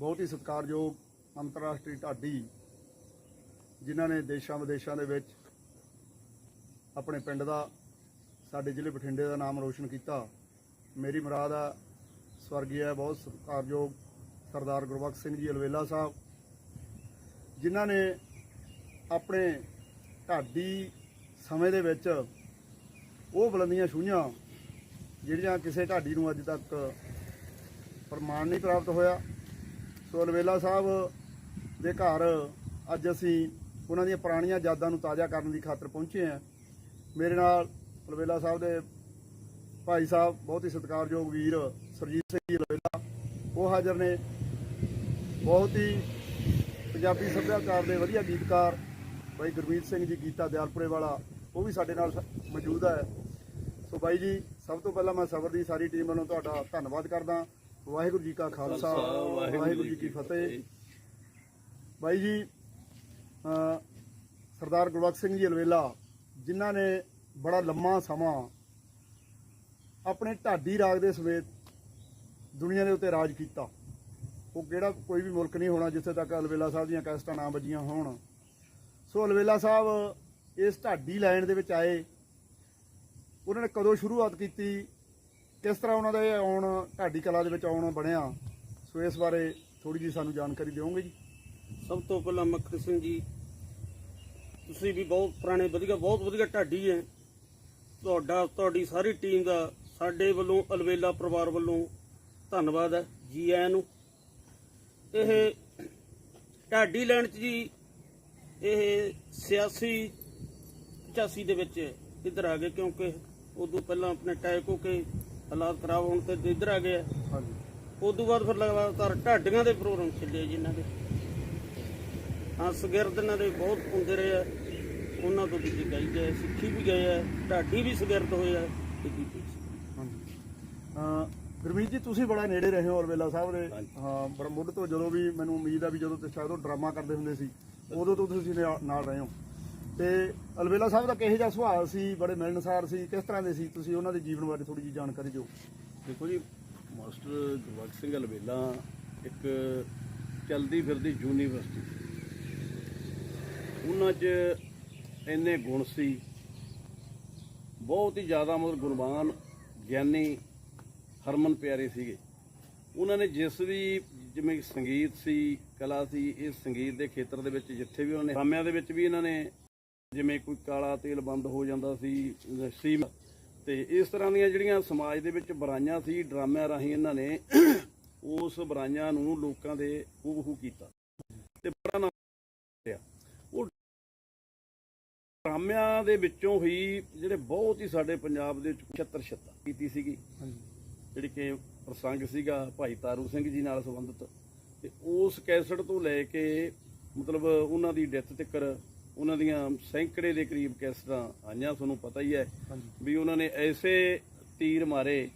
ਬਹੁਤ ਹੀ ਸਤਿਕਾਰਯੋਗ ਅੰਤਰਰਾਸ਼ਟਰੀ ਢਾਡੀ, ਜਿਨ੍ਹਾਂ ਨੇ ਦੇਸ਼ਾਂ ਵਿਦੇਸ਼ਾਂ ਦੇ ਵਿੱਚ ਆਪਣੇ ਪਿੰਡ ਦਾ, ਸਾਡੇ ਜ਼ਿਲ੍ਹੇ ਬਠਿੰਡੇ ਦਾ ਨਾਮ ਰੋਸ਼ਨ ਕੀਤਾ। ਮੇਰੀ ਮੁਰਾਦ ਆ ਸਵਰਗੀ ਹੈ, ਬਹੁਤ ਸਤਿਕਾਰਯੋਗ ਸਰਦਾਰ ਗੁਰਬਖਸ਼ ਸਿੰਘ ਜੀ ਅਲਵੇਲਾ ਸਾਹਿਬ, ਜਿਨ੍ਹਾਂ ਨੇ ਆਪਣੇ ਢਾਡੀ ਸਮੇਂ ਦੇ ਵਿੱਚ ਉਹ ਬੁਲੰਦੀਆਂ ਛੂਹੀਆਂ, ਜਿਹੜੀਆਂ ਕਿਸੇ ਢਾਡੀ ਨੂੰ ਅੱਜ ਤੱਕ ਪ੍ਰਮਾਣ ਨਹੀਂ ਪ੍ਰਾਪਤ ਹੋਇਆ। ਸੋ ਅਲਵੇਲਾ ਸਾਹਿਬ ਦੇ ਘਰ ਅੱਜ ਅਸੀਂ ਉਹਨਾਂ ਦੀਆਂ ਪੁਰਾਣੀਆਂ ਯਾਦਾਂ ਨੂੰ ਤਾਜ਼ਾ ਕਰਨ ਦੀ ਖਾਤਰ ਪਹੁੰਚੇ ਹਾਂ। ਮੇਰੇ ਨਾਲ ਅਲਵੇਲਾ ਸਾਹਿਬ ਦੇ ਭਾਈ ਸਾਹਿਬ, ਬਹੁਤ ਹੀ ਸਤਿਕਾਰਯੋਗ ਵੀਰ ਸਰਜੀਤ ਸਿੰਘ ਜੀ ਅਲਵੇਲਾ ਉਹ ਹਾਜ਼ਰ ਨੇ। ਬਹੁਤ ਹੀ ਪੰਜਾਬੀ ਸੱਭਿਆਚਾਰ ਦੇ ਵਧੀਆ ਗੀਤਕਾਰ ਬਾਈ ਗੁਰਮੀਤ ਸਿੰਘ ਜੀ, ਗੀਤਾ ਦਿਆਲਪੁਰੇ ਵਾਲਾ, ਉਹ ਵੀ ਸਾਡੇ ਨਾਲ ਮੌਜੂਦ ਹੈ। ਸੋ ਬਾਈ ਜੀ, ਸਭ ਤੋਂ ਪਹਿਲਾਂ ਮੈਂ ਸਬਰ ਦੀ ਸਾਰੀ ਟੀਮ ਵੱਲੋਂ ਤੁਹਾਡਾ ਧੰਨਵਾਦ ਕਰਦਾ। ਵਾਹਿਗੁਰੂ ਜੀ ਕਾ ਖਾਲਸਾ ਵਾਹਿਗੁਰੂ ਜੀ ਕੀ ਫਤਿਹ। ਬਾਈ ਜੀ ਸਰਦਾਰ ਗੁਰਬਖਸ਼ ਸਿੰਘ ਜੀ ਅਲਵੇਲਾ ਜਿਨ੍ਹਾਂ ਨੇ ਬੜਾ ਲੰਮਾ ਸਮਾਂ ਆਪਣੇ ਢਾਡੀ ਰਾਗ ਦੇ ਸਮੇਤ ਦੁਨੀਆ ਦੇ ਉੱਤੇ ਰਾਜ ਕੀਤਾ। ਉਹ ਕਿਹੜਾ ਕੋਈ ਵੀ ਮੁਲਕ ਨਹੀਂ ਹੋਣਾ ਜਿੱਥੇ ਤੱਕ ਅਲਵੇਲਾ ਸਾਹਿਬ ਦੀਆਂ ਕੈਸਟਾਂ ਨਾ ਵੱਜੀਆਂ ਹੋਣ। ਸੋ ਅਲਵੇਲਾ ਸਾਹਿਬ ਇਸ ਢਾਡੀ ਲਾਈਨ ਦੇ ਵਿੱਚ ਆਏ। ਉਹਨਾਂ ਨੇ ਕਦੋਂ ਸ਼ੁਰੂਆਤ ਕੀਤੀ? ਕਿਸ ਤਰ੍ਹਾਂ ਉਹਨਾਂ ਦਾ ਇਹ ਆਉਣ ਢਾਡੀ ਕਲਾ ਦੇ ਵਿੱਚ ਆਉਣ ਬਣਿਆ? ਸੋ ਇਸ ਬਾਰੇ ਥੋੜੀ ਜੀ ਸਾਨੂੰ ਜਾਣਕਾਰੀ ਦਿਓਗੇ ਜੀ? ਸਭ ਤੋਂ ਪਹਿਲਾਂ ਮੱਖਣ ਸਿੰਘ ਜੀ, ਤੁਸੀਂ ਵੀ ਬਹੁਤ ਪੁਰਾਣੇ, ਵਧੀਆ, ਬਹੁਤ ਵਧੀਆ ਢਾਡੀ ਹੈ। ਤੁਹਾਡਾ, ਤੁਹਾਡੀ ਸਾਰੀ ਟੀਮ ਦਾ ਸਾਡੇ ਵੱਲੋਂ, ਅਲਵੇਲਾ ਪਰਿਵਾਰ ਵੱਲੋਂ ਧੰਨਵਾਦ ਹੈ ਜੀ ਆਇਆਂ ਨੂੰ। ਇਹ ਢਾਡੀ ਲੈਣ ਚ ਜੀ, ਇਹ ਸਿਆਸੀ 85 ਦੇ ਵਿੱਚ ਇੱਧਰ ਆ ਗਏ ਕਿਉਂਕਿ ਉਦੋਂ ਪਹਿਲਾਂ ਆਪਣੇ ਟੈਕ ਹੋ ਕੇ ਹਾਲਾਤ ਖਰਾਬ ਹੋਣ ਤੇ ਇੱਧਰ ਆ ਗਏ ਆ। ਹਾਂਜੀ। ਉਦੋਂ ਬਾਅਦ ਫਿਰ ਲਗਾਤਾਰ ਢਾਡੀਆਂ ਦੇ ਪ੍ਰੋਗਰਾਮ ਚੱਲੇ ਜਿਨ੍ਹਾਂ ਦੇ। ਹਾਂ ਸਗਿਰਦ ਇਹਨਾਂ ਦੇ ਬਹੁਤ ਹੁੰਦੇ ਰਹੇ ਆ। ਉਹਨਾਂ ਤੋਂ ਵੀ ਗਾਈ ਗਏ ਸਿੱਖੀ ਵੀ ਗਏ ਆ ਢਾਡੀ ਵੀ ਸਗਿਰਦ ਹੋਏ ਆ ਤੇ ਕੀਤੀ। ਹਾਂਜੀ। ਅ, ਗੁਰਮੀਤ ਜੀ ਤੁਸੀਂ ਬੜਾ ਨੇੜੇ ਰਹੇ ਹੋ ਅਲਵੇਲਾ ਸਾਹਿਬ ਦੇ। ਹਾਂ ਬੜਾ ਮੁੱਢ ਤੋਂ ਜਦੋਂ ਵੀ ਮੈਨੂੰ ਉਮੀਦ ਆ ਵੀ ਜਦੋਂ ਤੁਸੀਂ ਸ਼ਾਇਦ ਉਹ ਡਰਾਮਾ ਕਰਦੇ ਹੁੰਦੇ ਸੀ ਉਦੋਂ ਤੋਂ ਤੁਸੀਂ ਨਾਲ ਰਹੇ ਹੋ। ਤੇ ਅਲਵੇਲਾ ਸਾਹਿਬ ਦਾ ਕਿਹੋ ਜਿਹਾ ਸੁਭਾਅ ਸੀ? ਬੜੇ ਮਿਲਣਸਾਰ ਸੀ। ਕਿਸ ਤਰ੍ਹਾਂ ਦੇ ਸੀ? ਤੁਸੀਂ ਉਹਨਾਂ ਦੇ ਜੀਵਨ ਬਾਰੇ ਥੋੜੀ ਜਿਹੀ ਜਾਣਕਾਰੀ ਦਿਓ। ਦੇਖੋ ਜੀ, ਮਾਸਟਰ ਗੁਰਬਖਸ਼ ਸਿੰਘ ਅਲਵੇਲਾ ਇੱਕ ਚਲਦੀ ਫਿਰਦੀ ਯੂਨੀਵਰਸਿਟੀ ਉਹਨਾਂ 'ਚ ਇੰਨੇ ਗੁਣ ਸੀ। ਬਹੁਤ ਹੀ ਜ਼ਿਆਦਾ ਮਤਲਬ ਗੁਰਬਾਨ ਗਿਆਨੀ ਹਰਮਨ ਪਿਆਰੇ ਸੀਗੇ। ਉਹਨਾਂ ਨੇ ਜਿਸ ਵੀ ਜਿਵੇਂ ਸੰਗੀਤ ਸੀ, ਕਲਾ ਸੀ ਇਸ ਸੰਗੀਤ ਦੇ ਖੇਤਰ ਦੇ ਵਿੱਚ ਜਿੱਥੇ ਵੀ ਉਹਨਾਂ ਨੇ ਡਰਾਮਿਆਂ ਦੇ ਵਿੱਚ ਵੀ ਇਹਨਾਂ ਨੇ ਜਿਵੇਂ ਕੋਈ ਕਾਲਾ ਤੇਲ ਬੰਦ ਹੋ ਜਾਂਦਾ ਸੀ ਸੀ ਤੇ ਇਸ ਤਰ੍ਹਾਂ ਦੀਆਂ ਜਿਹੜੀਆਂ ਸਮਾਜ ਦੇ ਵਿੱਚ ਬੁਰਾਈਆਂ ਸੀ ਡਰਾਮਿਆਂ ਰਾਹੀਂ ਇਹਨਾਂ ਨੇ ਉਸ ਬੁਰਾਈਆਂ ਨੂੰ ਲੋਕਾਂ ਦੇ ਹੂਬਹੂ ਕੀਤਾ। ਤੇ ਬੜਾ ਨਾਮ ਉਹ ਡਰਾਮਿਆਂ ਦੇ ਵਿੱਚੋਂ ਹੀ ਜਿਹੜੇ ਬਹੁਤ ਹੀ ਸਾਡੇ ਪੰਜਾਬ ਦੇ ਵਿੱਚ 76 ਛੱਤਾ ਕੀਤੀ ਸੀਗੀ। ਜਿਹੜੀ ਕਿ ਪ੍ਰਸੰਗ ਸੀਗਾ ਭਾਈ ਤਾਰੂ ਸਿੰਘ ਜੀ ਨਾਲ ਸੰਬੰਧਿਤ। ਤੇ ਉਸ ਕੈਸਟ ਤੋਂ ਲੈ ਕੇ ਮਤਲਬ ਉਹਨਾਂ ਦੀ ਡੈਥ ਤੱਕਰ ਉਹਨਾਂ ਦੀਆਂ ਸੈਂਕੜੇ ਦੇ ਕਰੀਬ ਕੈਸਟਾਂ ਆਈਆਂ ਤੁਹਾਨੂੰ ਪਤਾ ਹੀ ਹੈ ਵੀ ਉਹਨਾਂ ਨੇ ਐਸੇ ਤੀਰ ਮਾਰੇ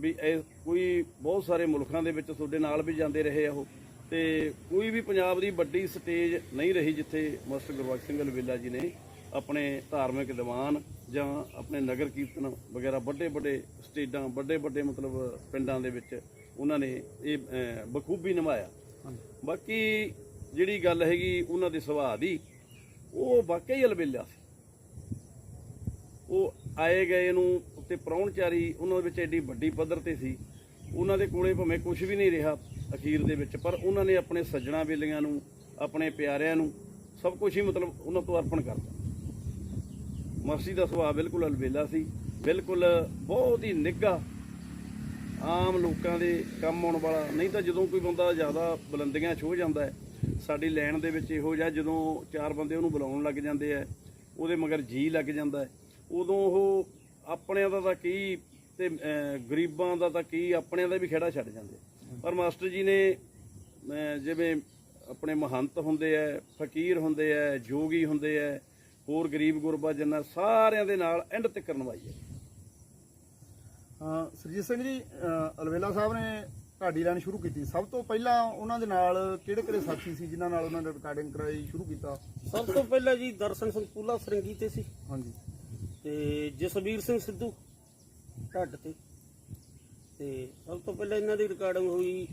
ਵੀ ਇਹ ਕੋਈ ਬਹੁਤ ਸਾਰੇ ਮੁਲਕਾਂ ਦੇ ਵਿੱਚ ਤੁਹਾਡੇ ਨਾਲ ਵੀ ਜਾਂਦੇ ਰਹੇ ਆ ਉਹ। ਤੇ ਕੋਈ ਵੀ ਪੰਜਾਬ ਦੀ ਵੱਡੀ ਸਟੇਜ ਨਹੀਂ ਰਹੀ ਜਿੱਥੇ ਮਾਸਟਰ ਗੁਰਬਖਸ਼ ਸਿੰਘ ਅਲਵੇਲਾ ਜੀ ਨੇ ਆਪਣੇ ਧਾਰਮਿਕ ਦੀਵਾਨ ਜਾਂ ਆਪਣੇ ਨਗਰ ਕੀਰਤਨ ਵਗੈਰਾ ਵੱਡੇ ਵੱਡੇ ਸਟੇਜਾਂ ਵੱਡੇ ਵੱਡੇ ਮਤਲਬ ਪਿੰਡਾਂ ਦੇ ਵਿੱਚ ਉਹਨਾਂ ਨੇ ਇਹ ਬਖੂਬੀ ਨਿਭਾਇਆ। ਬਾਕੀ ਜਿਹੜੀ ਗੱਲ ਹੈਗੀ ਉਹਨਾਂ ਦੇ ਸੁਭਾਅ ਦੀ ਉਹ ਵਾਕਈ ਅਲਬੇਲਾ ਸੀ। ਉਹ ਆਏ ਗਏ ਨੂੰ ਉੱਤੇ ਪ੍ਰਾਹੁਣਚਾਰੀ ਉਹਨਾਂ ਦੇ ਵਿੱਚ ਐਡੀ ਵੱਡੀ ਪੱਧਰ ਤੇ ਸੀ। ਉਹਨਾਂ ਦੇ ਕੋਲੇ ਭਾਵੇਂ ਕੁਝ ਵੀ ਨਹੀਂ ਰਿਹਾ ਅਖੀਰ ਦੇ ਵਿੱਚ, ਪਰ ਉਹਨਾਂ ਨੇ ਆਪਣੇ ਸੱਜਣਾ ਬੇਲੀਆਂ ਨੂੰ, ਆਪਣੇ ਪਿਆਰਿਆਂ ਨੂੰ ਸਭ ਕੁਝ ਹੀ ਮਤਲਬ ਉਹਨਾਂ ਤੋਂ ਅਰਪਣ ਕਰਤਾ। ਮਰਸੀ ਦਾ ਸੁਭਾਅ ਬਿਲਕੁਲ ਅਲਬੇਲਾ ਸੀ। ਬਿਲਕੁਲ ਬਹੁਤ ਹੀ ਨਿੱਘਾ ਆਮ ਲੋਕਾਂ ਦੇ ਕੰਮ ਆਉਣ ਵਾਲਾ। ਨਹੀਂ ਤਾਂ ਜਦੋਂ ਕੋਈ ਬੰਦਾ ਜ਼ਿਆਦਾ ਬੁਲੰਦੀਆਂ ਛੋਹ ਜਾਂਦਾ ਹੈ ਸਾਡੀ ਲੈਣ ਦੇ ਵਿੱਚ ਇਹੋ ਜਿਹਾ ਜਦੋਂ ਚਾਰ ਬੰਦੇ ਉਹਨੂੰ ਬੁਲਾਉਣ ਲੱਗ ਜਾਂਦੇ ਆ ਉਹਦੇ ਮਗਰ ਜੀ ਲੱਗ ਜਾਂਦਾ ਉਦੋਂ ਉਹ ਆਪਣਿਆਂ ਦਾ ਤਾਂ ਕੀ ਤੇ ਗਰੀਬਾਂ ਦਾ ਤਾਂ ਕੀ ਆਪਣਿਆਂ ਦਾ ਵੀ ਖੇੜਾ ਛੱਡ ਜਾਂਦੇ ਪਰ ਮਾਸਟਰ ਜੀ ਨੇ ਜਿਵੇਂ ਆਪਣੇ ਮਹੰਤ ਹੁੰਦੇ ਆ ਫਕੀਰ ਹੁੰਦੇ ਆ ਜੋਗੀ ਹੁੰਦੇ ਆ ਹੋਰ ਗਰੀਬ ਗੁਰਬਾ ਜਨਾ ਸਾਰਿਆਂ ਦੇ ਨਾਲ ਐਂਡ ਤੱਕ ਕਰਨਵਾਈ ਹੈ। ਅ, ਸਰਜੀਤ ਸਿੰਘ ਜੀ ਅਲਵੇਲਾ ਸਾਹਿਬ ਨੇ ਢਾਡੀ ਲਾਈਨ ਸ਼ੁਰੂ ਕੀਤੀ। ਸਭ ਤੋਂ ਪਹਿਲਾਂ ਉਹਨਾਂ ਦੇ ਨਾਲ ਕਿਹੜੇ ਕਿਹੜੇ ਸਾਥੀ ਸੀ ਜਿਨ੍ਹਾਂ ਨਾਲ ਉਹਨਾਂ ਨੇ ਰਿਕਾਰਡਿੰਗ ਕਰਾਈ ਸ਼ੁਰੂ ਕੀਤਾ? ਸਭ ਤੋਂ ਪਹਿਲਾਂ ਜੀ ਦਰਸ਼ਨ ਸਿੰਘ ਪੂਲਾ ਸਰੰਗੀ ਤੇ ਸੀ। ਹਾਂਜੀ। ਤੇ ਜਸਵੀਰ ਸਿੰਘ ਸਿੱਧੂ ਢੱਡ ਤੇ। ਤੇ ਸਭ ਤੋਂ ਪਹਿਲਾਂ ਇਹਨਾਂ ਦੀ ਰਿਕਾਰਡਿੰਗ ਹੋਈ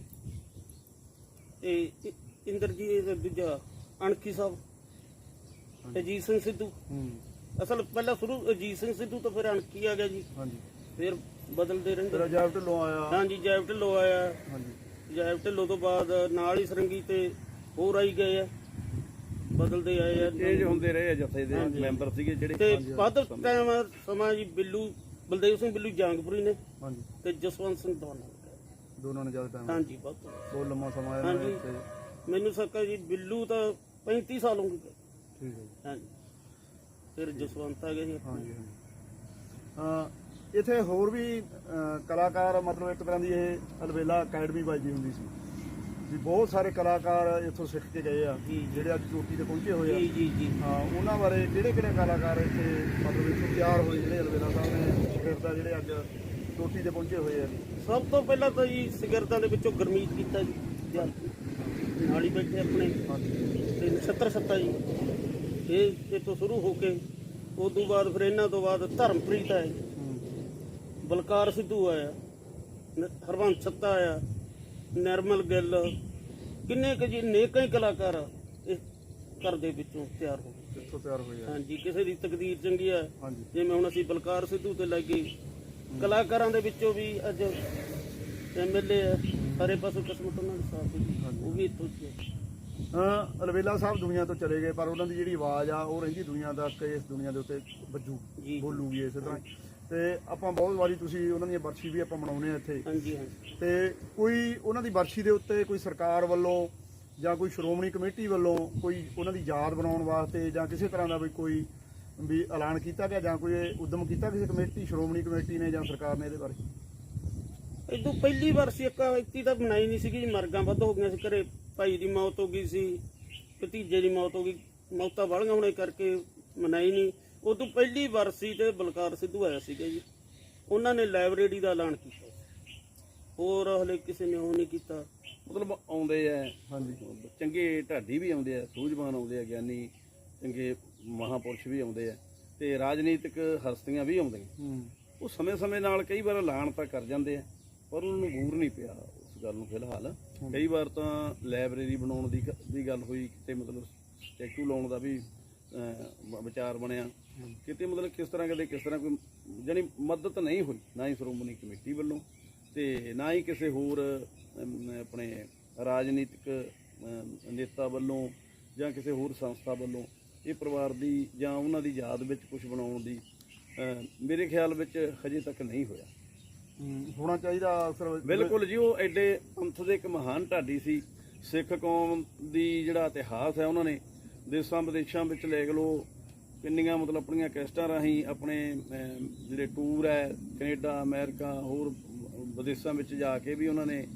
ਇ- ਇੰਦਰਜੀਤ ਦੂਜਾ ਅਣਖੀ ਸਾਹਿਬ ਅਜੀਤ ਸਿੰਘ ਸਿੱਧੂ। ਹੂੰ। ਅਸਲ ਪਹਿਲਾਂ ਸ਼ੁਰੂ ਅਜੀਤ ਸਿੰਘ ਸਿੱਧੂ ਤੋਂ ਫਿਰ ਅਣਖੀ ਆ ਗਿਆ ਜੀ। ਹਾਂਜੀ। ਫਿਰ ਬਦਲਦੇ ਰਹਿੰਦੇ। ਅਜਾਇਬ ਢਿੱਲੋਂ ਆਇਆ। ਹਾਂਜੀ ਜੈਬ ਢਿੱਲੋਂ ਆਇਆ। ਹਾਂਜੀ। ਜੈਬ ਢਿੱਲੋਂ ਤੋਂ ਬਾਅਦ ਨਾਲ ਹੀ ਸਰੰਗੀ ਤੇ ਹੋਰ ਆਈ ਗਏ ਆ। ਬਦਲਦੇ ਆਏ ਆ। ਚੇਂਜ ਹੁੰਦੇ ਰਹੇ ਆ ਜਥੇ ਦੇ ਹਾਂਜੀ। ਮੈਂਬਰ ਸੀਗੇ ਜਿਹੜੇ। ਤੇ ਵੱਧ ਟਾਈਮ ਸਮਾਂ ਜੀ ਬਿੱਲੂ ਬਲਦੇਵ ਸਿੰਘ ਬਿੱਲੂ ਜਾਂਗਪੁਰੀ ਨੇ ਹਾਂਜੀ। ਤੇ ਜਸਵੰਤ ਸਿੰਘ ਦੋਨਾ ਦੋਨਾਂ ਨੇ ਜ਼ਿਆਦਾ ਟਾਈਮ ਹਾਂਜੀ ਬਹੁਤ ਬਹੁਤ ਲੰਮਾ ਸਮਾਂ ਆਇਆ ਹਾਂਜੀ। ਇੱਥੇ। ਮੈਨੂੰ ਸਕਾ ਜੀ ਬਿੱਲੂ ਤਾਂ 35 ਸਾਲ ਹੋ ਗਏ। ਠੀਕ ਹੈ ਜੀ। ਹਾਂਜੀ। ਫਿਰ ਜਸਵੰਤ ਆ ਗਿਆ ਜੀ ਆਪਣਾ। ਹਾਂਜੀ ਹਾਂਜੀ। ਹਾਂ ਇੱਥੇ ਹੋਰ ਵੀ ਕਲਾਕਾਰ ਮਤਲਬ ਇੱਕ ਤਰ੍ਹਾਂ ਦੀ ਇਹ ਅਲਵੇਲਾ ਅਕੈਡਮੀ ਵੱਜਦੀ ਹੁੰਦੀ ਸੀ। ਵੀ ਬਹੁਤ ਸਾਰੇ ਕਲਾਕਾਰ ਇੱਥੋਂ ਸਿੱਖ ਕੇ ਗਏ ਆ। ਜਿਹੜੇ ਅੱਜ ਚੋਟੀ ਤੇ ਪਹੁੰਚੇ ਹੋਏ ਆ। ਜੀ ਜੀ ਜੀ। ਹਾਂ ਉਹਨਾਂ ਬਾਰੇ ਕਿਹੜੇ ਕਿਹੜੇ ਕਲਾਕਾਰ ਇੱਥੇ ਮਤਲਬ ਇੱਥੋਂ ਤਿਆਰ ਹੋਏ ਜਿਹੜੇ ਅਲਵੇਲਾ ਸਾਹਿਬ ਨੇ ਸ਼ਾਗਿਰਦਾਂ ਜਿਹੜੇ ਅੱਜ ਚੋਟੀ ਤੇ ਪਹੁੰਚੇ ਹੋਏ ਆ? ਸਭ ਤੋਂ ਪਹਿਲਾਂ ਤਾਂ ਜੀ ਸਿਗਰਟਾਂ ਦੇ ਵਿੱਚੋਂ ਗਰਮੀਤ ਕੀਤਾ ਜੀ। ਨਾਲ ਹੀ ਬੈਠੇ ਆਪਣੇ। ਹਾਂਜੀ ਤੇ ਨਛੱਤਰ ਸੱਤਾ ਜੀ। ਇਹ ਤੋਂ ਸ਼ੁਰੂ ਹੋ ਕੇ ਉਸ ਤੋਂ ਬਾਅਦ ਫਿਰ ਇਹਨਾਂ ਤੋਂ ਬਾਅਦ ਧਰਮਪ੍ਰੀਤ ਹੂੰ। ਬਲਕਾਰ ਸਿੱਧੂ ਆਇਆ ਹਰਵੰਤ ਸੱਤਾ ਆਇਆ ਨਰਮਲ ਗਿੱਲ ਕਿੰਨੇ ਕੁ ਜੀ ਨੇਕਾਂ ਹੀ ਕਲਾਕਾਰ ਇਸ ਘਰ ਦੇ ਵਿੱਚੋਂ ਤਿਆਰ ਹੋ ਗਏ। ਕਿੱਥੋਂ ਤਿਆਰ ਹੋਏ ਆ। ਹਾਂਜੀ ਕਿਸੇ ਦੀ ਤਕਦੀਰ ਚੰਗੀ ਆ। ਹਾਂਜੀ। ਜਿਵੇਂ ਹੁਣ ਅਸੀਂ ਬਲਕਾਰ ਸਿੱਧੂ ਤੇ ਲੱਗੇ ਕਲਾਕਾਰਾਂ ਦੇ ਵਿੱਚੋਂ ਵੀ ਅੱਜ ਐਮਐਲਏ ਸਾਰੇ ਪਾਸੋਂ ਕਿਸਮਤ ਉਹਨਾਂ ਦੀ ਸਾਥ ਦੀ ਉਹ ਵੀ ਇੱਥੋਂ। ਹਾਂ ਅਲਵੇਲਾ ਸਾਹਿਬ ਦੁਨੀਆ ਤੋਂ ਚਲੇ ਗਏ ਪਰ ਉਹਨਾਂ ਦੀ ਜਿਹੜੀ ਆਵਾਜ਼ ਆ ਉਹ ਰਹਿੰਦੀ ਦੁਨੀਆ ਤੱਕ ਇਸ ਦੁਨੀਆ ਦੇ ਉੱਤੇ ਵੱਜੂ ਬੋਲੂਗੀ ਇਸੇ ਤਰ੍ਹਾਂ। ਤੇ ਆਪਾਂ ਬਹੁਤ ਵਾਰੀ ਤੁਸੀਂ ਉਹਨਾਂ ਦੀਆਂ ਬਰਸ਼ੀ ਵੀ ਆਪਾਂ ਮਨਾਉਨੇ ਆ ਇੱਥੇ। ਹਾਂਜੀ ਹਾਂਜੀ। ਤੇ ਕੋਈ ਉਹਨਾਂ ਦੀ ਬਰਸ਼ੀ ਦੇ ਉੱਤੇ ਕੋਈ ਸਰਕਾਰ ਵੱਲੋਂ ਜਾਂ ਕੋਈ ਸ਼੍ਰੋਮਣੀ ਕਮੇਟੀ ਵੱਲੋਂ ਕੋਈ ਉਹਨਾਂ ਦੀ ਯਾਦ ਬਣਾਉਣ ਵਾਸਤੇ ਜਾਂ ਕਿਸੇ ਤਰ੍ਹਾਂ ਦਾ ਵੀ ਕੋਈ ਵੀ ਐਲਾਨ ਕੀਤਾ ਗਿਆ ਜਾਂ ਕੋਈ ਉਦਮ ਕੀਤਾ ਕਿਸੇ ਕਮੇਟੀ ਸ਼੍ਰੋਮਣੀ ਕਮੇਟੀ ਨੇ ਜਾਂ ਸਰਕਾਰ ਨੇ ਇਹਦੇ ਬਾਰੇ? ਇਦੋਂ ਪਹਿਲੀ ਵਾਰ ਸੀ ਇੱਕ ਇਕਤੀ ਤਾਂ ਬਣਾਈ ਨਹੀਂ ਸੀਗੀ ਮਰਗਾਂ ਵੱਧ ਹੋ ਗਈਆਂ ਸੀ ਘਰੇ ਭਾਈ ਦੀ ਮੌਤ ਹੋ ਗਈ ਸੀ ਭਤੀਜੇ ਦੀ ਮੌਤ ਹੋ ਗਈ ਮੌਤਾਂ ਵਾਲੀਆਂ ਹੋਣੇ ਕਰਕੇ ਮਨਾਈ ਨਹੀਂ। ਉਦੋਂ ਪਹਿਲੀ ਵਾਰ ਸੀ ਤੇ ਬਲਕਾਰ ਸਿੱਧੂ ਆਇਆ ਸੀਗਾ ਜੀ। ਉਹਨਾਂ ਨੇ ਲਾਇਬ੍ਰੇਰੀ ਦਾ ਐਲਾਨ ਕੀਤਾ। ਹੋਰ ਹਲੇ ਕਿਸੇ ਨੇ ਉਹ ਨਹੀਂ ਕੀਤਾ। ਮਤਲਬ ਆਉਂਦੇ ਆ ਹਾਂਜੀ। ਚੰਗੇ ਢਾਡੀ ਵੀ ਆਉਂਦੇ ਆ ਸੂਝਵਾਨ ਆਉਂਦੇ ਆ ਗਿਆਨੀ ਚੰਗੇ ਮਹਾਪੁਰਸ਼ ਵੀ ਆਉਂਦੇ ਆ ਤੇ ਰਾਜਨੀਤਿਕ ਹਸਤੀਆਂ ਵੀ ਆਉਂਦੀਆਂ। ਹੂੰ। ਉਹ ਸਮੇਂ-ਸਮੇਂ ਨਾਲ ਕਈ ਵਾਰ ਐਲਾਨ ਤਾਂ ਕਰ ਜਾਂਦੇ ਆ ਪਰ ਉਹਨਾਂ ਨੂੰ ਗੂਰ ਨਹੀਂ ਪਿਆ ਉਸ ਗੱਲ ਨੂੰ ਫਿਲਹਾਲ। ਕਈ ਵਾਰ ਤਾਂ ਲਾਇਬ੍ਰੇਰੀ ਬਣਾਉਣ ਦੀ ਗੱਲ ਹੋਈ ਕਿਤੇ ਮਤਲਬ ਸਟੈਚੂ ਲਾਉਣ ਦਾ ਵੀ ਵਿਚਾਰ ਬਣਿਆ। ਕਿਤੇ ਮਤਲਬ ਕਿਸ ਤਰ੍ਹਾਂ ਕਦੇ ਕਿਸ ਤਰ੍ਹਾਂ ਕੋਈ ਜਾਣੀ ਮਦਦ ਨਹੀਂ ਹੋਈ ਨਾ ਹੀ ਸ਼੍ਰੋਮਣੀ ਕਮੇਟੀ ਵੱਲੋਂ ਤੇ ਨਾ ਹੀ ਕਿਸੇ ਹੋਰ ਆਪਣੇ ਰਾਜਨੀਤਿਕ ਨੇਤਾ ਵੱਲੋਂ ਜਾਂ ਕਿਸੇ ਹੋਰ ਸੰਸਥਾ ਵੱਲੋਂ ਇਹ ਪਰਿਵਾਰ ਦੀ ਜਾਂ ਉਹਨਾਂ ਦੀ ਯਾਦ ਵਿੱਚ ਕੁਝ ਬਣਾਉਣ ਦੀ ਮੇਰੇ ਖਿਆਲ ਵਿੱਚ ਹਜੇ ਤੱਕ ਨਹੀਂ ਹੋਇਆ। ਹੋਣਾ ਚਾਹੀਦਾ ਅਕਸਰ ਬਿਲਕੁਲ ਜੀ ਉਹ ਐਡੇ ਪੰਥ ਦੇ ਇੱਕ ਮਹਾਨ ਢਾਡੀ ਸੀ। ਸਿੱਖ ਕੌਮ ਦੀ ਜਿਹੜਾ ਇਤਿਹਾਸ ਹੈ ਉਹਨਾਂ ਨੇ ਦੇਸ਼ਾਂ ਵਿਦੇਸ਼ਾਂ ਵਿੱਚ ਲੈ ਲੋ ਕਿੰਨੀਆਂ ਮਤਲਬ ਆਪਣੀਆਂ ਕੈਸਟਾਂ ਰਾਹੀਂ ਆਪਣੇ ਜਿਹੜੇ ਟੂਰ ਹੈ, ਕੈਨੇਡਾ, ਅਮਰੀਕਾ, ਹੋਰ ਵਿਦੇਸ਼ਾਂ ਵਿੱਚ ਜਾ ਕੇ ਵੀ ਉਹਨਾਂ ਨੇ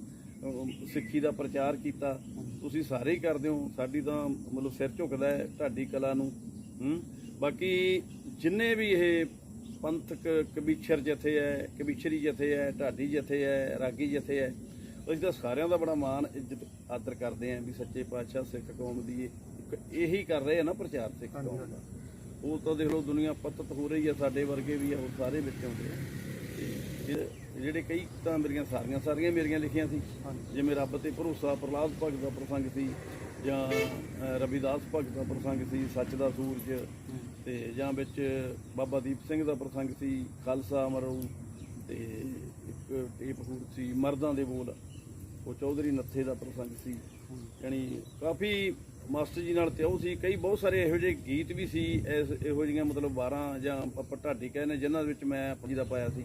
ਸਿੱਖੀ ਦਾ ਪ੍ਰਚਾਰ ਕੀਤਾ। ਤੁਸੀਂ ਸਾਰੇ ਹੀ ਕਰਦੇ ਹੋ। ਸਾਡੀ ਤਾਂ ਮਤਲਬ ਸਿਰ ਝੁਕਦਾ ਹੈ ਢਾਡੀ ਕਲਾ ਨੂੰ। ਹੂੰ? ਬਾਕੀ ਜਿੰਨੇ ਵੀ ਇਹ ਪੰਥਕ ਕਬੀਛਰ ਜਥੇ ਹੈ, ਕਬੀਛਰੀ ਜਥੇ ਹੈ, ਢਾਡੀ ਜਥੇ ਹੈ, ਰਾਗੀ ਜਥੇ ਹੈ, ਅਸੀਂ ਤਾਂ ਸਾਰਿਆਂ ਦਾ ਬੜਾ ਮਾਣ, ਇੱਜ਼ਤ ਆਦਰ ਕਰਦੇ ਆਂ ਵੀ ਸੱਚੇ ਪਾਤਸ਼ਾਹ ਸਿੱਖ ਕੌਮ ਦੀ ਇੱਕ ਇਹੀ ਕਰ ਰਹੇ ਆ ਨਾ ਪ੍ਰਚਾਰ ਸਿੱਖ ਕੌਮ ਦਾ। ਉਹ ਤਾਂ ਦੇਖ ਲਓ ਦੁਨੀਆ ਪਤਤ ਹੋ ਰਹੀ ਹੈ ਸਾਡੇ ਵਰਗੇ ਵੀ ਆ ਉਹ ਸਾਰੇ ਵਿੱਚ ਆਉਂਦੇ ਆ। ਜਿਹੜੇ ਕਈ ਤਾਂ ਮੇਰੀਆਂ ਸਾਰੀਆਂ ਸਾਰੀਆਂ ਮੇਰੀਆਂ ਲਿਖੀਆਂ ਸੀ। ਜਿਵੇਂ ਰੱਬ ਤੇ ਭਰੋਸਾ ਪ੍ਰਲਾਦ ਭਗਤ ਦਾ ਪ੍ਰਸੰਗ ਸੀ ਜਾਂ ਰਵਿਦਾਸ ਭਗਤ ਦਾ ਪ੍ਰਸੰਗ ਸੀ ਸੱਚ ਦਾ ਸੂਰਜ ਤੇ ਜਾਂ ਵਿੱਚ ਬਾਬਾ ਦੀਪ ਸਿੰਘ ਦਾ ਪ੍ਰਸੰਗ ਸੀ ਖਾਲਸਾ ਅਮਰੂ ਤੇ ਇੱਕ ਟੇਪ ਹੂਰ ਸੀ ਮਰਦਾਂ ਦੇ ਬੋਲ। ਉਹ ਚੌਧਰੀ ਨੱਥੇ ਦਾ ਪ੍ਰਸੰਗ ਸੀ। ਯਾਨੀ ਕਾਫੀ ਮਾਸਟਰ ਜੀ ਨਾਲ ਤੇ ਉਹ ਸੀ ਕਈ ਬਹੁਤ ਸਾਰੇ ਇਹੋ ਜਿਹੇ ਗੀਤ ਵੀ ਸੀ ਇਸ ਇਹੋ ਜਿਹੀਆਂ ਮਤਲਬ 12 ਜਾਂ ਆਪਾਂ ਢਾਡੀ ਕਹਿੰਦੇ ਜਿਨ੍ਹਾਂ ਵਿੱਚ ਮੈਂ ਆਪਣੀ ਦਾ ਪਾਇਆ ਸੀ।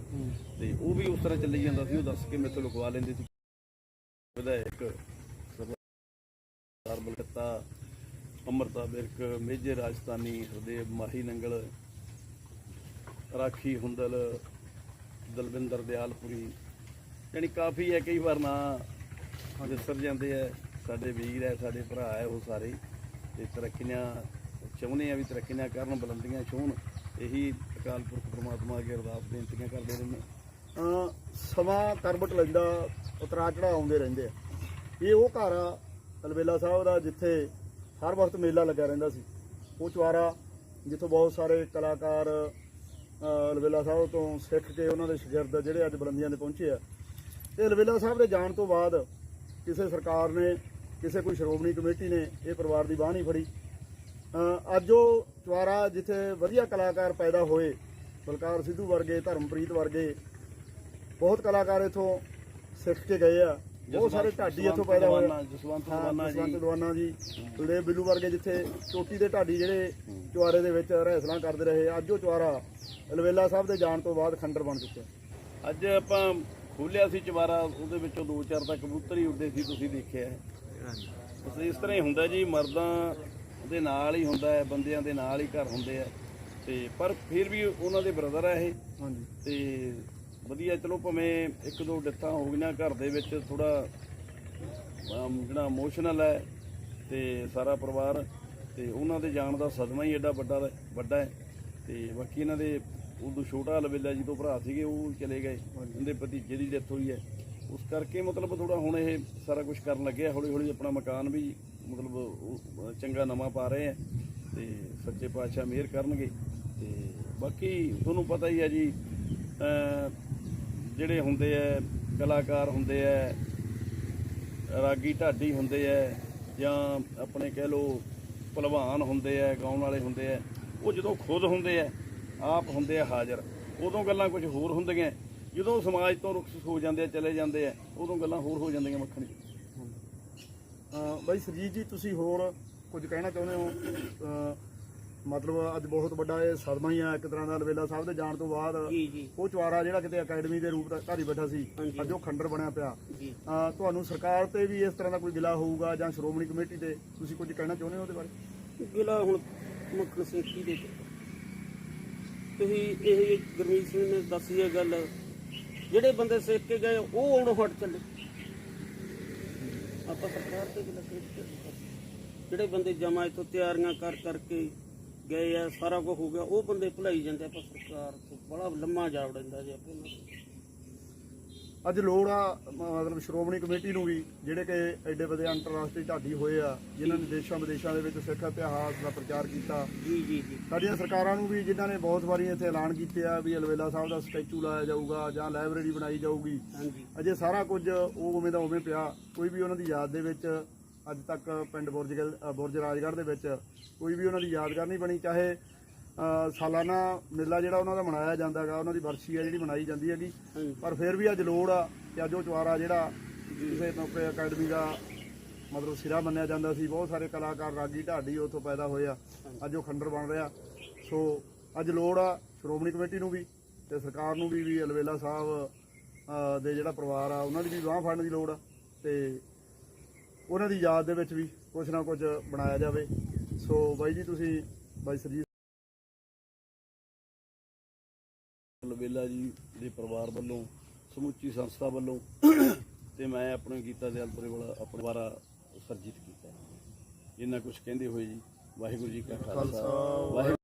ਤੇ ਉਹ ਵੀ ਉਸ ਤਰ੍ਹਾਂ ਚੱਲੀ ਜਾਂਦਾ ਸੀ ਉਹ ਦੱਸ ਕੇ ਮੇਰੇ ਤੋਂ ਲਿਖਵਾ ਲੈਂਦੇ ਸੀ। ਵਿਧਾਇਕ ਸਰਦਾਰ ਬਲਕੱਤਾ ਅਮਰਤਾ ਬਿਰਕ ਮੇਜੇ ਰਾਜਸਥਾਨੀ ਹਰਦੇਵ ਮਾਹੀ ਨੰਗਲ ਰਾਖੀ ਹੁੰਦਲ ਦਲਵਿੰਦਰ ਦਿਆਲਪੁਰੀ ਯਾਨੀ ਕਾਫੀ ਹੈ ਕਈ ਵਾਰ ਨਾ ਵਿਸਰ ਜਾਂਦੇ ਆ ਸਾਡੇ ਵੀਰ ਹੈ, ਸਾਡੇ ਭਰਾ ਹੈ, ਉਹ ਸਾਰੇ। ਤੇ ਤਰੱਕੀਆਂ ਚਾਹੁੰਦੇ ਆ ਵੀ ਤਰੱਕੀਆਂ ਕਰਨ, ਬੁਲੰਦੀਆਂ ਛੂਹਣ। ਇਹੀ ਅਕਾਲ ਪੁਰਖ ਪ੍ਰਮਾਤਮਾ ਅੱਗੇ ਅਰਦਾਸ ਬੇਨਤੀਆਂ ਕਰਦੇ ਰਹਿੰਦੇ ਅਹ ਸਮਾਂ ਕਰਬਟ ਲੈਂਦਾ ਉਤਰਾ ਚੜਾ ਆਉਂਦੇ ਰਹਿੰਦੇ ਆ। ਇਹ ਉਹ ਘਰ ਆ ਅਲਵੇਲਾ ਸਾਹਿਬ ਦਾ, ਜਿੱਥੇ ਹਰ ਵਕਤ ਮੇਲਾ ਲੱਗਾ ਰਹਿੰਦਾ ਸੀ। ਉਹ ਚੁਆਰਾ, ਜਿੱਥੋਂ ਬਹੁਤ ਸਾਰੇ ਕਲਾਕਾਰ, ਅਹ ਸਾਹਿਬ ਤੋਂ ਸਿੱਖ ਕੇ ਉਹਨਾਂ ਦੇ ਸ਼ਾਗਿਰਦ ਜਿਹੜੇ ਅੱਜ ਬੁਲੰਦੀਆਂ ਤੇ ਪਹੁੰਚੇ ਆ। ਤੇ ਅਲਵੇਲਾ ਸਾਹਿਬ ਦੇ ਜਾਣ ਤੋਂ ਬਾਅਦ ਕਿਸੇ ਸਰਕਾਰ ਨੇ ਕਿਸੇ ਕੋਈ ਸ਼੍ਰੋਮਣੀ ਕਮੇਟੀ ਨੇ ਇਹ ਪਰਿਵਾਰ ਦੀ ਬਾਹ ਨਹੀਂ ਫੜੀ। ਅੱਜ ਉਹ ਚੁਆਰਾ ਜਿੱਥੇ ਵਧੀਆ ਕਲਾਕਾਰ ਪੈਦਾ ਹੋਏ ਬਲਕਾਰ ਸਿੱਧੂ ਵਰਗੇ ਧਰਮਪ੍ਰੀਤ ਵਰਗੇ ਬਹੁਤ ਕਲਾਕਾਰ ਇਥੋਂ ਸਿੱਖ ਕੇ ਗਏ ਆ। ਬਹੁਤ ਸਾਰੇ ਢਾਡੀ ਇੱਥੋਂ ਪੈਦਾ ਹੋਏ। ਜਸਵੰਤ ਦਵਾਨਾ ਜਸਵੰਤ ਜੀ। ਦਵਾਨਾ ਜੀ ਕੁਲਦੇਵ ਬਿੱਲੂ ਵਰਗੇ ਜਿੱਥੇ ਚੋਟੀ ਦੇ ਢਾਡੀ ਜਿਹੜੇ ਚੁਆਰੇ ਦੇ ਵਿੱਚ ਰਹਿਸਲਾਂ ਕਰਦੇ ਰਹੇ ਅੱਜ ਉਹ ਚੁਆਰਾ ਅਲਵੇਲਾ ਸਾਹਿਬ ਦੇ ਜਾਣ ਤੋਂ ਬਾਅਦ ਖੰਡਰ ਬਣ ਚੁੱਕਿਆ। ਅੱਜ ਆਪਾਂ ਖੋਲਿਆ ਸੀ ਚਵਾਰਾ ਉਹਦੇ ਵਿੱਚੋਂ ਦੋ ਚਾਰ ਤਾਂ ਕਬੂਤਰ ਹੀ ਉੱਡੇ ਸੀ ਤੁਸੀਂ ਦੇਖਿਆ ਬਸ ਇਸ ਤਰ੍ਹਾਂ ਹੀ ਹੁੰਦਾ ਜੀ ਮਰਦਾਂ ਦੇ ਨਾਲ ਹੀ ਹੁੰਦਾ ਹੈ ਬੰਦਿਆਂ ਦੇ ਨਾਲ ਹੀ ਘਰ ਹੁੰਦੇ ਆ। ਤੇ ਪਰ ਫਿਰ ਵੀ ਉਹਨਾਂ ਦੇ ਬ੍ਰਦਰ ਆ ਇਹ। ਹਾਂਜੀ। ਤੇ ਵਧੀਆ ਚਲੋ ਭਾਵੇਂ ਇੱਕ ਦੋ ਡਿੱਥਾਂ ਹੋ ਗਈਆਂ ਘਰ ਦੇ ਵਿੱਚ ਥੋੜਾ ਜਿਹੜਾ ਇਮੋਸ਼ਨਲ ਹੈ ਤੇ ਸਾਰਾ ਪਰਿਵਾਰ ਤੇ ਉਹਨਾਂ ਦੇ ਜਾਣ ਦਾ ਸਦਮਾ ਹੀ ਐਡਾ ਵੱਡਾ ਵੱਡਾ ਹੈ। ਤੇ ਬਾਕੀ ਇਹਨਾਂ ਦੇ ਉਦੋਂ ਛੋਟਾ ਲਵੇਲਾ ਜੀ ਤੋਂ ਭਰਾ ਸੀਗੇ ਉਹ ਚਲੇ ਗਏ। ਉਹਦੇ ਭਤੀਜੇ ਦੀ ਡੈਥ ਹੋਈ ਹੈ। ਕਰਕੇ ਮਤਲਬ ਥੋੜਾ ਹੁਣ ਇਹ ਸਾਰਾ ਕੁਝ ਕਰਨ ਲੱਗੇ ਹੌਲੀ ਹੌਲੀ ਆਪਣਾ ਮਕਾਨ ਵੀ ਮਤਲਬ ਚੰਗਾ ਨਵਾਂ ਪਾ ਰਹੇ ਆ ਤੇ ਸੱਚੇ ਪਾਤਸ਼ਾਹ ਮਿਹਰ ਕਰਨਗੇ ਤੇ ਬਾਕੀ ਤੁਹਾਨੂੰ ਪਤਾ ਹੀ ਹੈ ਜੀ ਜਿਹੜੇ ਹੁੰਦੇ ਆ, ਕਲਾਕਾਰ ਹੁੰਦੇ ਆ, ਰਾਗੀ ਢਾਡੀ ਹੁੰਦੇ ਆ ਜਾਂ ਆਪਣੇ ਕਹਿ ਲੋ ਭਲਵਾਨ ਹੁੰਦੇ ਆ, ਗਾਉਣ ਵਾਲੇ ਹੁੰਦੇ ਆ, ਉਹ ਜਦੋਂ ਖੁਦ ਹੁੰਦੇ ਆ, ਆਪ ਹੁੰਦੇ ਆ ਹਾਜ਼ਰ। ਉਦੋਂ ਗੱਲਾਂ ਕੁਝ ਹੋਰ ਹੁੰਦੀਆਂ। ਜਦੋਂ ਸਮਾਜ ਤੋਂ ਰੁਖਸ ਹੋ ਜਾਂਦੇ ਆ ਚਲੇ ਜਾਂਦੇ ਆ ਉਦੋਂ ਗੱਲਾਂ ਹੋਰ ਹੋ ਜਾਂਦੀਆਂ ਮੱਖਣ ਜੀ। ਬਾਈ ਸਰਜੀਤ ਜੀ ਤੁਸੀਂ ਹੋਰ ਕੁਝ ਕਹਿਣਾ ਚਾਹੁੰਦੇ ਹੋ? ਮਤਲਬ ਅੱਜ ਬਹੁਤ ਵੱਡਾ ਇਹ ਸਦਮਾ ਹੀ ਆ ਇੱਕ ਤਰ੍ਹਾਂ ਦਾ ਅਲਵੇਲਾ ਸਾਹਿਬ ਦੇ ਜਾਣ ਤੋਂ ਬਾਅਦ ਉਹ ਚੁਆਰਾ ਜਿਹੜਾ ਕਿਤੇ ਅਕੈਡਮੀ ਦੇ ਰੂਪ ਦਾ ਧਾਰੀ ਬੈਠਾ ਸੀ। ਅੱਜ ਉਹ ਖੰਡਰ ਬਣਿਆ ਪਿਆ। ਤੁਹਾਨੂੰ ਸਰਕਾਰ ਤੇ ਵੀ ਇਸ ਤਰ੍ਹਾਂ ਦਾ ਕੋਈ ਗਿਲਾ ਹੋਊਗਾ ਜਾਂ ਸ਼੍ਰੋਮਣੀ ਕਮੇਟੀ ਤੇ ਤੁਸੀਂ ਕੁਝ ਕਹਿਣਾ ਚਾਹੁੰਦੇ ਹੋ ਉਹਦੇ ਬਾਰੇ? ਗਿਲਾ ਹੁਣ ਮੱਖਣ ਸਿੰਘ ਕੀ ਦੇ ਤੁਸੀਂ ਇਹ ਗੁਰਮੀਤ ਸਿੰਘ ਨੇ ਦੱਸੀ ਇਹ ਗੱਲ ਜਿਹੜੇ ਬੰਦੇ ਸਿੱਖ ਕੇ ਗਏ, ਉਹ ਹੁਣ ਹਟ ਚੱਲੇ। ਆਪਾਂ ਸਰਕਾਰ ਤੇ ਗਿਲਾ ਜਿਹੜੇ ਬੰਦੇ ਜਮਾ ਇੱਥੋਂ ਤਿਆਰੀਆਂ ਕਰ ਕਰਕੇ ਗਏ ਆ, ਸਾਰਾ ਕੁਝ ਹੋ ਗਿਆ, ਉਹ ਬੰਦੇ ਭੁਲਾਈ ਜਾਂਦੇ ਆਪਾਂ ਸਰਕਾਰ ਤੋਂ ਬੜਾ ਲੰਮਾ ਜਾ ਵੜਦਾ ਜੇ ਆਪਾਂ ਅੱਜ ਲੋੜ ਆ ਮਤਲਬ ਸ਼੍ਰੋਮਣੀ ਕਮੇਟੀ ਨੂੰ ਵੀ ਜਿਹੜੇ ਕਿ ਐਡੇ ਵੱਡੇ ਅੰਤਰਰਾਸ਼ਟਰੀ ਢਾਡੀ ਹੋਏ ਆ ਜਿਨ੍ਹਾਂ ਨੇ ਦੇਸ਼ਾਂ ਵਿਦੇਸ਼ਾਂ ਦੇ ਵਿੱਚ ਸਿੱਖ ਇਤਿਹਾਸ ਦਾ ਪ੍ਰਚਾਰ ਕੀਤਾ। ਜੀ ਜੀ ਜੀ। ਸਾਡੀਆਂ ਸਰਕਾਰਾਂ ਨੂੰ ਵੀ ਜਿਨ੍ਹਾਂ ਨੇ ਬਹੁਤ ਵਾਰੀ ਇੱਥੇ ਐਲਾਨ ਕੀਤੇ ਆ ਵੀ ਅਲਵੇਲਾ ਸਾਹਿਬ ਦਾ ਸਟੈਚੂ ਲਾਇਆ ਜਾਊਗਾ ਜਾਂ ਲਾਇਬ੍ਰੇਰੀ ਬਣਾਈ ਜਾਊਗੀ। ਹਾਂਜੀ। ਅਜੇ ਸਾਰਾ ਕੁਝ ਉਹ ਉਵੇਂ ਦਾ ਉਵੇਂ ਪਿਆ। ਕੋਈ ਵੀ ਉਹਨਾਂ ਦੀ ਯਾਦ ਦੇ ਵਿੱਚ ਅੱਜ ਤੱਕ ਪਿੰਡ ਬੁਰਜਗਲ ਅ, ਬੁਰਜ ਰਾਜਗੜ੍ਹ ਦੇ ਵਿੱਚ ਕੋਈ ਵੀ ਉਹਨਾਂ ਦੀ ਯਾਦਗਾਰ ਨਹੀਂ ਬਣੀ। ਚਾਹੇ ਸਾਲਾਨਾ ਮੇਲਾ ਜਿਹੜਾ ਉਹਨਾਂ ਦਾ ਮਨਾਇਆ ਜਾਂਦਾ ਹੈਗਾ ਉਹਨਾਂ ਦੀ ਵਰਸੀ ਆ ਜਿਹੜੀ ਮਨਾਈ ਜਾਂਦੀ ਹੈਗੀ। ਪਰ ਫਿਰ ਵੀ ਅੱਜ ਲੋੜ ਆ ਕਿ ਅੱਜ ਉਹ ਚੁਆਰਾ ਜਿਹੜਾ ਕਿਸੇ ਮੌਕੇ ਅਕੈਡਮੀ ਦਾ ਮਤਲਬ ਸਿਰਾ ਮੰਨਿਆ ਜਾਂਦਾ ਸੀ ਬਹੁਤ ਸਾਰੇ ਕਲਾਕਾਰ ਰਾਗੀ ਢਾਡੀ ਉੱਥੋਂ ਪੈਦਾ ਹੋਏ ਆ ਅੱਜ ਉਹ ਖੰਡਰ ਬਣ ਰਿਹਾ। ਸੋ ਅੱਜ ਲੋੜ ਆ ਸ਼੍ਰੋਮਣੀ ਕਮੇਟੀ ਨੂੰ ਵੀ ਤੇ ਸਰਕਾਰ ਨੂੰ ਵੀ ਵੀ ਅਲਵੇਲਾ ਸਾਹਿਬ ਦੇ ਜਿਹੜਾ ਪਰਿਵਾਰ ਆ ਉਹਨਾਂ ਦੀ ਵੀ ਬਾਂਹ ਫੜਨ ਦੀ ਲੋੜ ਆ ਤੇ ਉਹਨਾਂ ਦੀ ਯਾਦ ਦੇ ਵਿੱਚ ਵੀ ਕੁਝ ਨਾ ਕੁਝ ਬਣਾਇਆ ਜਾਵੇ। ਸੋ ਬਾਈ ਜੀ ਤੁਸੀਂ ਬਾਈ ਸਰਜੀਤ ਲਵੇਲਾ ਜੀ ਦੇ ਪਰਿਵਾਰ ਵੱਲੋਂ ਸਮੁੱਚੀ ਸੰਸਥਾ ਵੱਲੋਂ ਤੇ ਮੈਂ ਆਪਣੇ ਗੀਤਾ ਦਿਆਲਪੁਰੇ ਵਾਲਾ ਆਪਣੇ ਵਾਰਾ ਸਰਜੀਤ ਕੀਤਾ ਜਿੰਨਾ ਕੁਝ ਕਹਿੰਦੇ ਹੋਏ ਜੀ ਵਾਹਿਗੁਰੂ ਜੀ ਕਾ ਖਾਲਸਾ ਵਾਹਿਗੁਰੂ